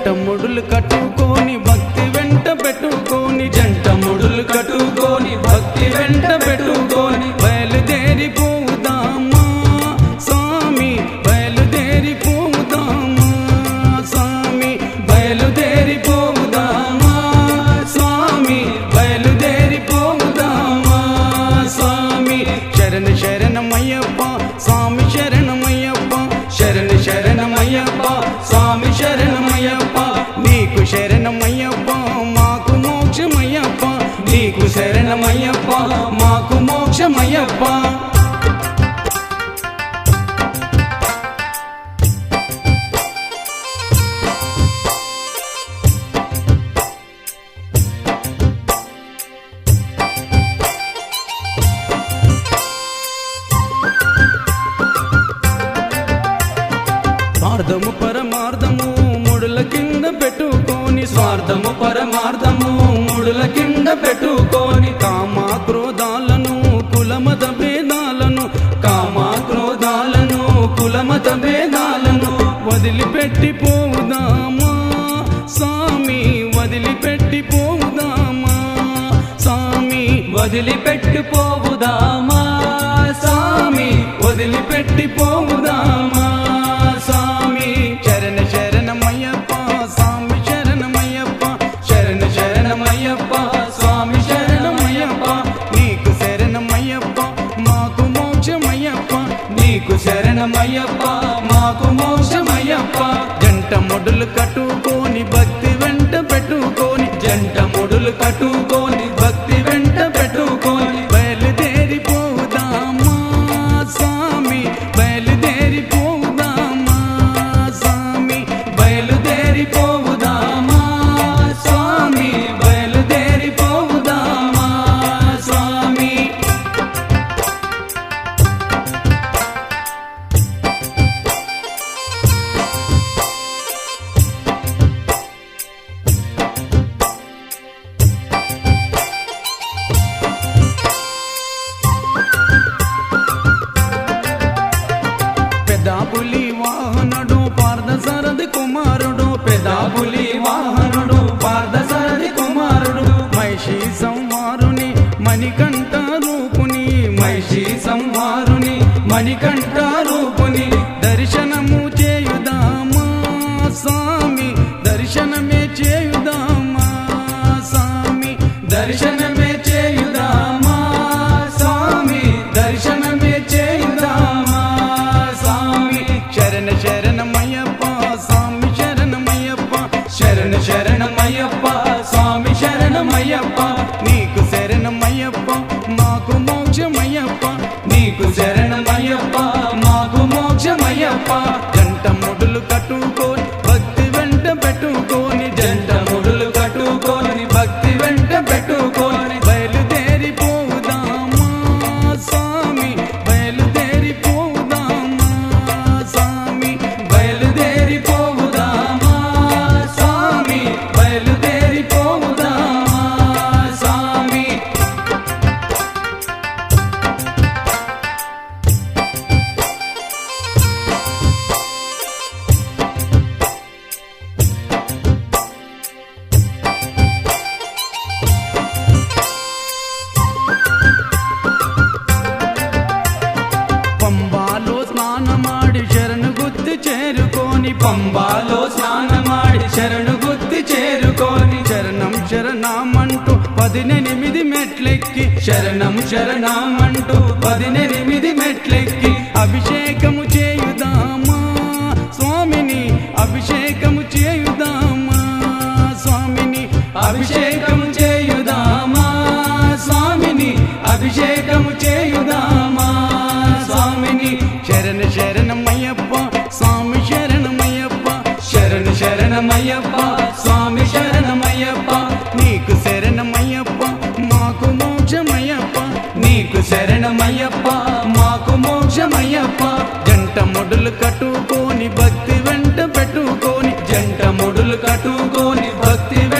జంట ముడులు కట్టుకొని భక్తి శరణమయ్యప్ప మాకు మోక్షమయ్యప్ప. స్వార్థము పరమార్థము ముడుల కింద పెట్టుకొని స్వార్థము పరమార్థము పోదామా స్వామి వదిలిపెట్టి పోదామా స్వామి వదిలిపెట్టి పోవుదామా స్వామి వదిలిపెట్టి పో జంట పులి వాహనుడు పార్థసారథి కుమారుడు పెదా పులి వాహనుడు పార్థసారథి కుమారుడు. మహిషి సంహారుని మణికంఠ రూపుని మహిషి సంహారుని మణికంఠ రూపుని. దర్శనము చేయుదామా స్వామి? దర్శనమే చేయుదామా స్వామి? దర్శన శరణ శరణమయ్యప్ప స్వామి శరణమయ్యప్ప నీకు శరణమయ్యప్ప మాకు మోక్షమయ్యప్ప నీకు శరణమయ్యప్ప మాకు మోక్షమయ్యప్ప. చేరుకొని పంబాలో స్నానమాడి శరణు గుత్తి చేరుకొని శరణం శరణమంటూ పదినెనిమిది మెట్లెక్కి శరణం శరణమంటూ పదినెనిమిది మెట్లెక్కి అభిషేకము చేయుదామా? స్వామిని అభిషేకము చేయుదామా? స్వామిని అభిషేకము చేయుదామా? స్వామిని అభిషేకము మోక్షమయ్యప్ప నీకు శరణమయ్యప్ప మాకు మోక్షమయ్యప్ప. జంట మొడులు కట్టుకొని భక్తి వెంట పెట్టుకొని జంట మొడులు కట్టుకొని భక్తి వెంట